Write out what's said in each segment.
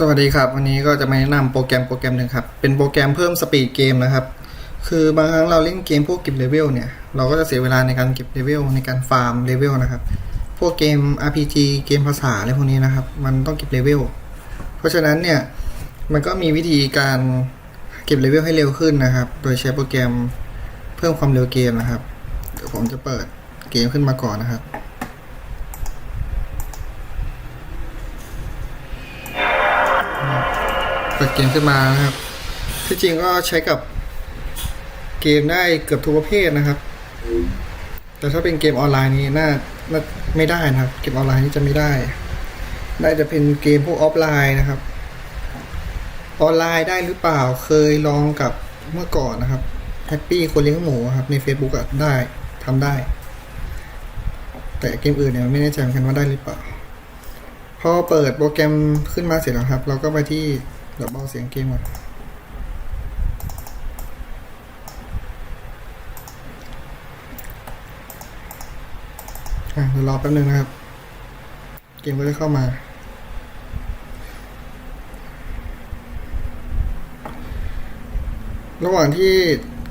สวัสดีครับวันนี้ก็จะมาแนะนำโปรแกรมโปรแกรมหนึ่งครับ เป็นโปรแกรมเพิ่มสปีดเกมนะครับ คือบางครั้งเราเล่นเกมพวกเก็บเลเวลเนี่ย เราก็จะเสียเวลาในการเก็บเลเวลในการฟาร์มเลเวลนะครับ พวกเกม RPG เกมภาษาอะไรพวกนี้นะครับ มันต้องเก็บเลเวล เพราะฉะนั้นเนี่ย มันก็มีวิธีการเก็บเลเวลให้เร็วขึ้นนะครับ โดยใช้โปรแกรมเพิ่มความเร็วเกมนะครับเดี๋ยวผมจะเปิดเกมขึ้นมาก่อนนะครับ เปิดเกมขึ้นมานะครับ ที่จริงก็ใช้กับเกมได้เกือบทุกประเภทนะครับ แต่ถ้าเป็นเกมออนไลน์นี้น่าน่าไม่ได้นะครับ เกมออนไลน์นี่จะไม่ได้ ได้จะเป็นเกมพวกออฟไลน์นะครับ ออนไลน์ได้หรือเปล่าเคยลองกับเมื่อก่อนนะครับแฮปปี้คนเลี้ยงหมูครับใน Facebook อะได้ทำได้ แต่เกมอื่นเนี่ยไม่แน่ใจเหมือนกันว่าได้หรือเปล่าพอเปิดโปรแกรมขึ้นมาเสร็จแล้วครับ เราก็ไปที่ เดี๋ยวเบาเสียงเกมก่อนอะเดี๋ยวรอแป๊บนึงนะครับ เกมก็จะเข้ามา ระหว่างที่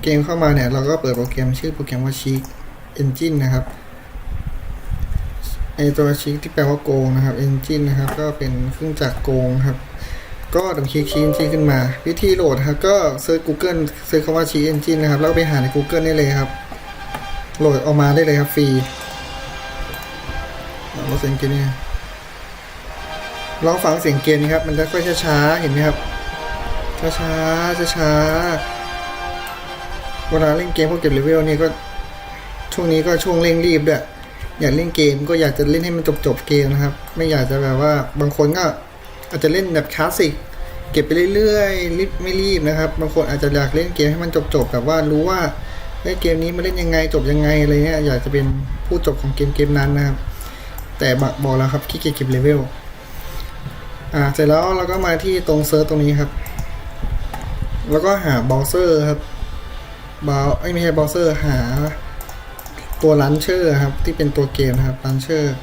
เกมเข้ามาเนี่ย เราก็เปิดโปรแกรมชื่อโปรแกรมว่า Cheek Engine นะครับไอตัวชิคที่แปลว่าโกงนะครับ engine นะครับ ก็เป็นเครื่องจักรโกงครับ ก็ดับคลิกชี้ engine ขึ้นมา วิธีโหลดครับก็เซิร์ช Google เซิร์ชคำว่าชี้ engine นะครับ แล้วไปหาใน Google ได้เลยครับ โหลดออกมาได้เลยครับฟรีเราเสียงเกมนี่ลองฟังเสียงเกมนี้ครับ มันจะค่อยช้าๆ เห็นไหมครับ ช้าช้าช้าช้าๆ เวลาเล่นเกมพวกเก็บเลเวลนี่ก็ช่วงนี้ก็ช่วงเร่งรีบด้วยอยากเล่นเกมก็อยากจะเล่นให้มันจบจบๆเกมนะครับ ไม่อยากจะแบบว่าบางคนก็ อาจจะเล่นแบบคลาสสิกเก็บไปเรื่อยๆรีบไม่รีบนะครับบางคนอาจจะอยากเล่นเกมให้มันจบๆแบบว่ารู้ว่าเล่นเกมนี้มาเล่นยังไงจบยังไงอะไรเงี้ยอยากจะเป็นผู้จบของเกมเกมนั้นนะครับ แต่บอกบอกแล้วครับขี้เกียจเก็บเลเวลอ่าเสร็จแล้วเราก็มาที่ตรงเซิร์ชตรงนี้ครับ แล้วก็หาเบราว์เซอร์ครับเบราไม่ใช่เบราว์เซอร์หาตัวลันเชอร์ครับที่เป็นตัวเกมครับลันเชอร์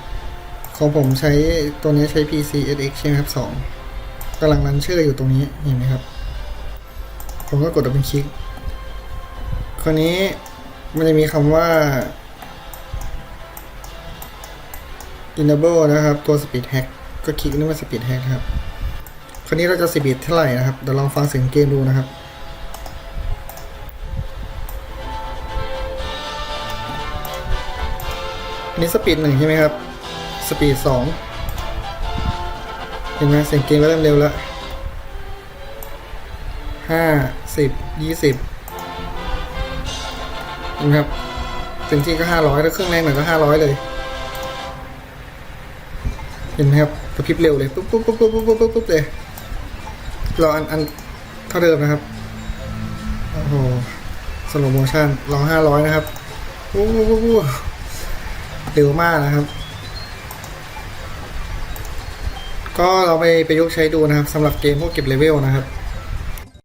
ของผมใช้ตัวนี้ใช้ PC SX ใช่ไหมครับ2กำลังลันเชอร์อยู่ตรงนี้เห็นไหมครับ ผมก็กดดับเบิลคลิกคราวนี้มันจะมีคำว่า enable นะครับ ตัว speed hack ก็คลิกนี่ว่า speed hack ครับ คราวนี้เราจะ speed เท่าไหร่นะครับ เดี๋ยวลองฟังเสียงเกมดูนะครับอันนี้สปีดหนึ่งใช่ไหมครับ ปีดสองเห็นไหมเสียงเกมก็เริ่มเร็วแล้วห้าสิบยี่สิบเห็นไหมครับเต็มที่ก็ห้าร้อยแล้วเครื่องแรงหน่อยก็ห้าร้อยเลย เห็นไหมครับกระพริบเร็วเลยปุ๊บปุ๊บปุ๊บปุ๊บปุ๊บปุ๊บปุ๊บเลยรออันอันเท่าเดิมนะครับโอ้โหสโลโมชั่นรอห้าร้อยนะครับปุ๊บปุ๊บปุ๊บปุ๊บเร็วมากนะครับ ก็เราไปประยุกต์ใช้ดูนะครับสำหรับเกมพวกเก็บเลเวลนะครับ